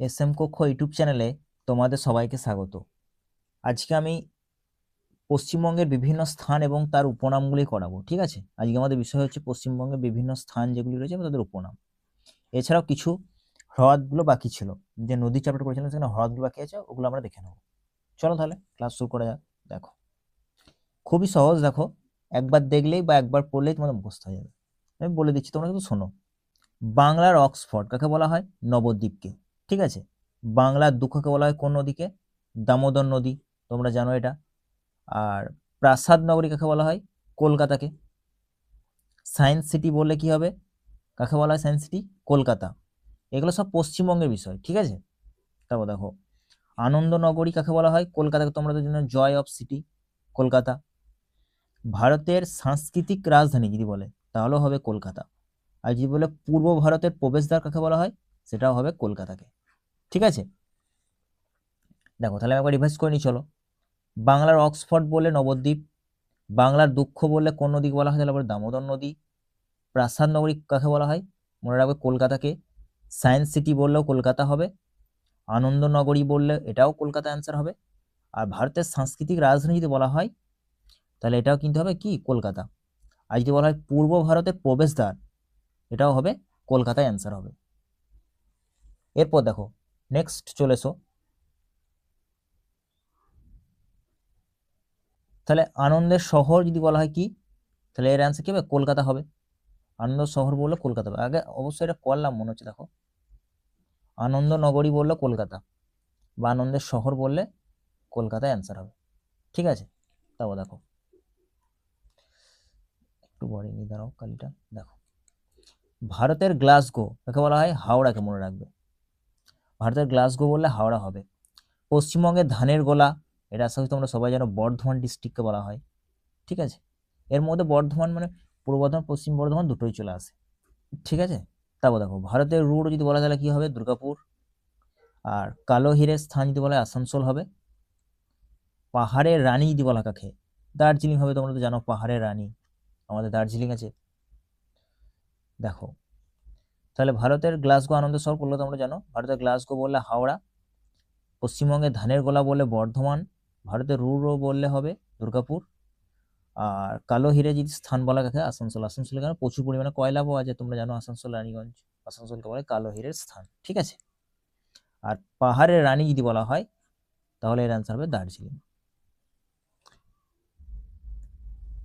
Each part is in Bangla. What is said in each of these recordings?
এস এম কক্ষ ইউটিউব চ্যানেলে তোমাদের সবাইকে স্বাগত। আজকে আমি পশ্চিমবঙ্গের বিভিন্ন স্থান এবং তার উপনামগুলি করাবো, ঠিক আছে? আজকে আমাদের বিষয় হচ্ছে পশ্চিমবঙ্গের বিভিন্ন স্থান যেগুলি রয়েছে তাদের উপনাম। এছাড়াও কিছু হ্রদগুলো বাকি ছিল, যে নদী চ্যাপ্টার করেছিলাম সেখানে হ্রদগুলো বাকি আছে, ওগুলো আমরা দেখে নেব। চলো তাহলে ক্লাস শুরু করা যাক, দেখো। খুবই সহজ, দেখো। একবার দেখলেই বা একবার পড়লেই তোমাদের মুখস্থ হয়ে যাবে। আমি বলে দিচ্ছি, তোমরা কিন্তু শোনো। বাংলার অক্সফোর্ড, কাকে বলা হয়? নবদ্বীপকে। ঠিক আছে? বাংলার দুঃখকে বলা হয় কোন নদীকে? দামোদর নদী, তোমরা জানো এটা। আর প্রাসাদ নগরী কাকে বলা হয়? কলকাতাকে। সায়েন্স সিটি বললে কি হবে? কাকে বলা হয়? Science City? কলকাতা। এগুলো সব পশ্চিমবঙ্গের বিষয়, ঠিক আছে? তারপর দেখো, আনন্দনগরী কাকে বলা হয়? কলকাতাকে তোমরা তো জানো, জয় অফ সিটি, কলকাতা। ভারতের সাংস্কৃতিক রাজধানী যদি বলে, তাহলেও হবে কলকাতা। আর যদি বলে পূর্ব ভারতের প্রবেশদ্বার কাকে বলা হয়? সেটাও হবে কলকাতাকে। ঠিক আছে? দেখো, তাহলে আমি একবার রিভাইজ করে নিই, চলো। বাংলার অক্সফোর্ড বলে নবদ্বীপ, বাংলার দুঃখ বললে কোন নদীকে বলা হয়? তাহলে দামোদর নদী, প্রাসাদ নগরী কাকে বলা হয়? মনে রাখবে কলকাতাকে। সায়েন্স সিটি বললেও কলকাতা হবে, আনন্দনগরী বললে এটাও কলকাতা অ্যান্সার হবে। আর ভারতের সাংস্কৃতিক রাজধানী যদি বলা হয়, তাহলে এটাও কিন্তু হবে কি? কলকাতা। আর যদি বলা হয় পূর্ব ভারতের প্রবেশদ্বার, এটাও হবে, কলকাতায় অ্যান্সার হবে। এরপর দেখো নেক্সট চলে এসো তাহলে আনন্দের শহর যদি বলা হয় কি? তাহলে এর অ্যান্সার কি হবে? কলকাতা হবে। আনন্দ শহর বললে কলকাতা হবে। আগে অবশ্যই এটা করলাম, মনে হচ্ছে দেখো। আনন্দ নগরী বললে কলকাতা বা আনন্দের শহর বললে কলকাতায় অ্যান্সার হবে। ঠিক আছে? তাও দেখো। একটু বড় নিয়ে দাঁড়াও, কালিটা দেখো। ভারতের গ্লাসগো, কাকে বলা হয়? হাওড়াকে মনে রাখবে। ভারতের গ্লাসগো বললে হাওড়া হবে। পশ্চিমবঙ্গের ধানের গোলা এটা আশা করি তোমরা সবাই জানো বর্ধমান ডিস্ট্রিক্টকে বলা হয়। ঠিক আছে? এর মধ্যে বর্ধমান মানে পূর্ব বর্ধমান, পশ্চিম বর্ধমান দুটোই চলে আসে। ঠিক আছে? তারপর দেখো, ভারতের রুট যদি বলা তাহলে কি হবে? দুর্গাপুর। আর কালো হিরের স্থান যদি বলা আসানসোল হবে। পাহাড়ের রানী যদি বলা কাকে? দার্জিলিং হবে, তোমরা তো জানো পাহাড়ের রানী। আমাদের দার্জিলিং আছে। দেখো তাহলে ভারতের গ্লাসগো আনন্দ শহর বললে তোমরা জানো? ভারতের গ্লাসগো বললে হাওড়া, পশ্চিমবঙ্গে ধানের গোলা বললে বর্ধমান, ভারতের রুরো বললে হবে দুর্গাপুর, আর কালো হিরে যদি স্থান বলা কাকে আসানসোল। আসানসোল এখানে প্রচুর পরিমাণে কয়লা পাওয়া যায় তোমরা জানো আসানসোল, রানীগঞ্জ। আসানসোলকে বলে কালো হিরের স্থান, ঠিক আছে? আর পাহাড়ের রানী যদি বলা হয়, তাহলে এর অ্যান্সার হবে দার্জিলিং।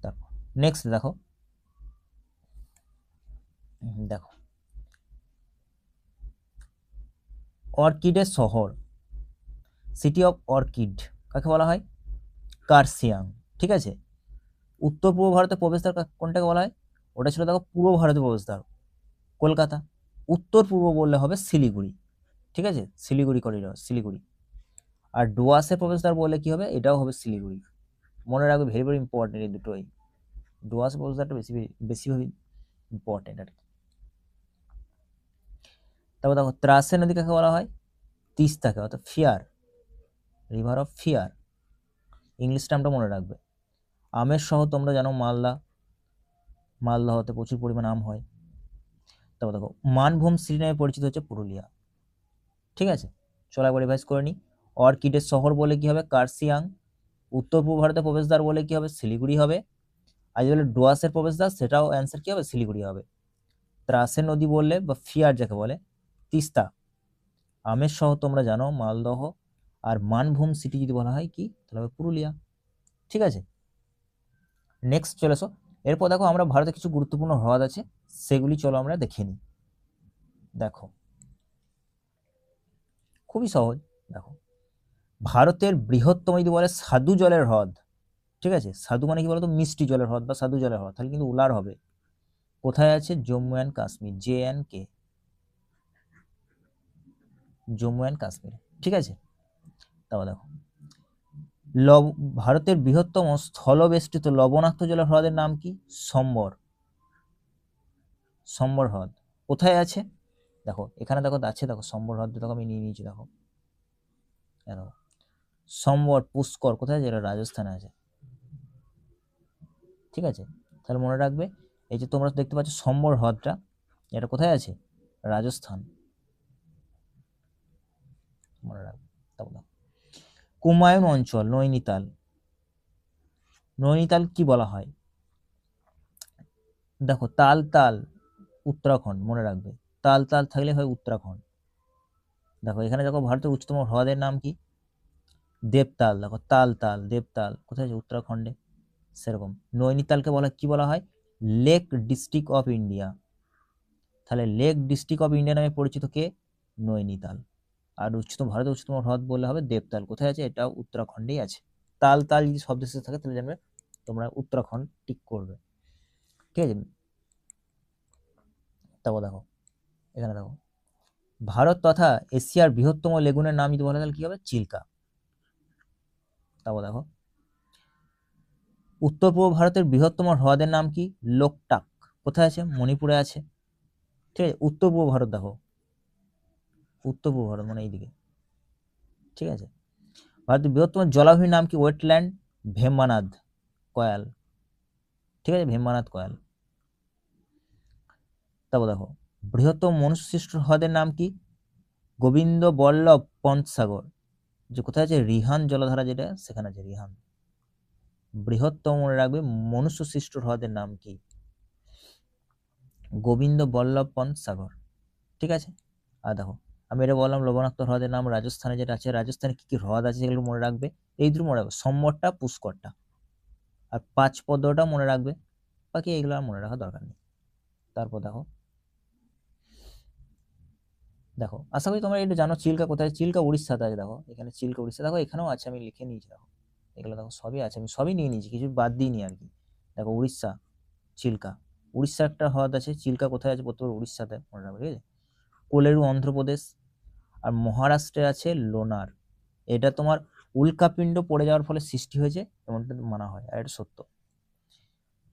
তারপর নেক্সট দেখো। দেখো। অর্কিডের শহর। সিটি অফ অর্কিড কাকে বলা হয়? কার্সিয়াং ঠিক আছে? উত্তর পূর্ব ভারতের প্রবেশদ্বার কোনটাকে বলা হয়? ওটা ছিল দেখো পূর্ব ভারতের প্রবেশদ্বার। কলকাতা। উত্তর পূর্ব বললে হবে শিলিগুড়ি, ঠিক আছে? শিলিগুড়ি করিডর শিলিগুড়ি। আর ডুয়াসের প্রবেশদ্বার বললে কি হবে? এটাও হবে শিলিগুড়ি। মনে রাখবে ভেরি ভেরি ইম্পর্টেন্ট এই দুটোই। ডুয়াস প্রবেশদ্বারটা বেশি বেশিভাবে ইম্পর্টেন্ট আর কি। তারপর দেখো ত্রাসে নদী কাকে বলা হয় তিস্তাকে, অর্থাৎ fear river of fear English টার্মটা মনে রাখবে। আমের শহর তোমরা জানো মালদা মালদা হতে প্রচুর পরিমাণ আম হয়। তারপর দেখো মানভূম সিটি নামে পরিচিত হচ্ছে পুরুলিয়া। ঠিক আছে? চলো একবার রিভাইজ করে নিই অর্কিডের শহর বলে কি হবে? কার্সিয়াং উত্তর পূর্ব ভারতের প্রবেশদ্বার বলে কি হবে? শিলিগুড়ি হবে। আর যদি বলে ডুয়াসের প্রবেশদ্বার, সেটাও অ্যান্সার কি হবে? শিলিগুড়ি হবে। ত্রাসের নদী বললে বা ফিয়ার যাকে বলে তিস্তা। আমের শহর তোমরা জানো, মালদহ। আর মানভূম সিটি যদি বলা হয় কি, তাহলে হবে পুরুলিয়া। ঠিক আছে? নেক্সট চলে এসো। এরপর দেখো আমরা ভারতে কিছু গুরুত্বপূর্ণ হ্রদ আছে, সেগুলি চলো আমরা দেখে নিই। দেখো। খুবই সহজ, দেখো। ভারতের বৃহত্তম যদি বলে সাধু জলের হ্রদ, ঠিক আছে? সাধু মানে কি বলতো? মিষ্টি জলের হ্রদ বা সাধু জলের হ্রদ। তাহলে কিন্তু উলার হবে। কোথায় আছে? Jammu and Kashmir J and K Jammu and Kashmir, ঠিক আছে? তাও দেখো। লব, ভারতের বৃহত্তম স্থলবেষ্টিত লবণাক্ত জলের হ্রদের নাম কি? সম্বর। সম্বর হ্রদ। কোথায় আছে? দেখো, এখানে দেখো, আছে দেখো, সম্বর হ্রদ দেখো, আমি নিয়ে নিয়েছি, দেখো। দেখো। সম্বর পুষ্কর, কোথায় আছে? এটা রাজস্থানে আছে। ঠিক আছে? তাহলে মনে রাখবে, এই যে তোমরা দেখতে পাচ্ছ সম্বর হ্রদটা, এটা কোথায় আছে? রাজস্থান। মনে রাখবে কুমায়ুন অঞ্চল, নৈনিতাল। নৈনিতাল কি বলা হয়? দেখো তাল তাল উত্তরাখণ্ড, মনে রাখবে। তাল তাল থাকলে হয় উত্তরাখণ্ড। দেখো, এখানে দেখো ভারতের উচ্চতম হ্রদের নাম কি? দেবতাল। দেখো তাল তাল দেবতাল, কোথায় আছে উত্তরাখণ্ডে? সেরকম। নৈনিতালকে বলা, কি বলা হয়? Lake district of India. তাহলে লেক ডিস্ট্রিক্ট অফ ইন্ডিয়া নামে পরিচিত কে? নৈনিতাল। আর উচ্চতম ভারতের উচ্চতম হ্রদ বললে হবে দেবতাল। কোথায় আছে? এটা উত্তরাখণ্ডেই আছে। তাল তাল যদি শব্দ শেষে থাকে, তাহলে জানবে তোমরা উত্তরাখণ্ড টিক করবে। ঠিক আছে? তারপর দেখো, এখানে দেখো। ভারত তথা এশিয়ার বৃহত্তম লেগুনের নাম যদি বলা, তাহলে কি হবে? চিল্কা। তারপর দেখো উত্তর পূর্ব ভারতের বৃহত্তম হ্রদের নাম কি? লোকটাক। কোথায় আছে? মণিপুরে আছে। ঠিক আছে? উত্তর পূর্ব ভারত দেখো। উত্তর পূর্ব ভারত মানে এইদিকে। ঠিক আছে? ভারতের বৃহত্তম জলাভূমির নাম কি? ওয়েটল্যান্ড ভেম্বানাদ কয়াল। ঠিক আছে? ভেম্বানাদ কয়াল। তারপর দেখো, বৃহত্তম মনুষ্য সৃষ্ট হ্রদের নাম কি? গোবিন্দ বল্লভ পন্তসাগর যে কোথায় আছে? রিহান জলধারা যেটা, সেখানে আছে রিহান। বৃহত্তম মনে রাখবে মনুষ্য সৃষ্ট হ্রদের নাম কি? গোবিন্দ বল্লভ পন্ত সাগর ঠিক আছে? আর দেখো আমি এটা বললাম লবণাক্ত হ্রদের নাম রাজস্থানে যেটা আছে, রাজস্থানে কি কি হ্রদ আছে সেগুলো মনে রাখবে? এই দুটো মনে রাখবে, সম্বরটা, পুষ্করটা। আর পাঁচ পদ্মটা মনে রাখবে, বাকি এইগুলো আর মনে রাখার দরকার নেই। তারপর দেখো। দেখো, আশা করি তোমরা এটা জানো চিল্কা কোথায় চিল্কা উড়িষ্যাতে আছে, দেখো। এখানে চিল্কা উড়িষ্যা, দেখো এখানেও আছে, আমি লিখে নিয়েছি, দেখো। এগুলো দেখো, সবই আছে, আমি সবই নিয়ে নিয়েছি, কিছু বাদ দিইনি আর কি। দেখো, উড়িষ্যা, চিল্কা। উড়িষ্যা একটা হ্রদ আছে, চিল্কা কোথায় আছে প্রত্যেক উড়িষ্যাতে মনে রাখবে, ঠিক আছে? কোলেরু, অন্ধ্রপ্রদেশ আর মহারাষ্ট্রে আছে লোনার। এটা তোমার উল্কাপিণ্ড পড়ে যাওয়ার ফলে সৃষ্টি হয়েছে এমনটা মানা হয়, আর এটা সত্য।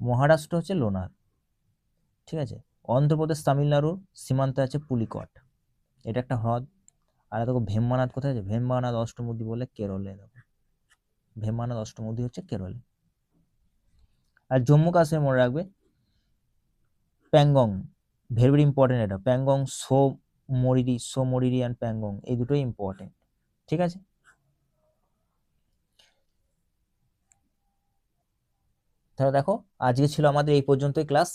মহারাষ্ট্র হচ্ছে লোনার, ঠিক আছে? অন্ধ্রপ্রদেশ, তামিলনাড়ুর সীমান্তে আছে পুলিকট। এটা একটা হ্রদ। আর দেখো ভেম্বানাথ কোথায় আছে? ভেম্বানাথ অষ্টমুদি বলে কেরলে দেখো। ভেম্বানাথ অষ্টমুদি হচ্ছে কেরলে। আর জম্মু কাশ্মীর মনে রাখবে, প্যাংগং ভেরি ভেরি ইম্পর্টেন্ট এটা। প্যাংগং সো মরিরি, সো মরিরি অ্যান্ড প্যাংগং, এই দুটোই ইম্পর্টেন্ট ঠিক আছে? তাহলে দেখো, আজকে ছিল আমাদের এই পর্যন্তই ক্লাস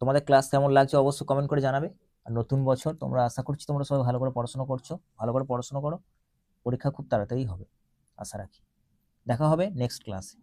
তোমাদের ক্লাস কেমন লাগছে অবশ্যই কমেন্ট করে জানাবে, আর নতুন বছর তোমরা আশা করছি তোমরা সবাই ভালো করে পড়াশোনা করছ, ভালো করে পড়াশোনা করো, পরীক্ষা খুব তাড়াতাড়ি হবে, আশা রাখি, দেখা হবে নেক্সট ক্লাসে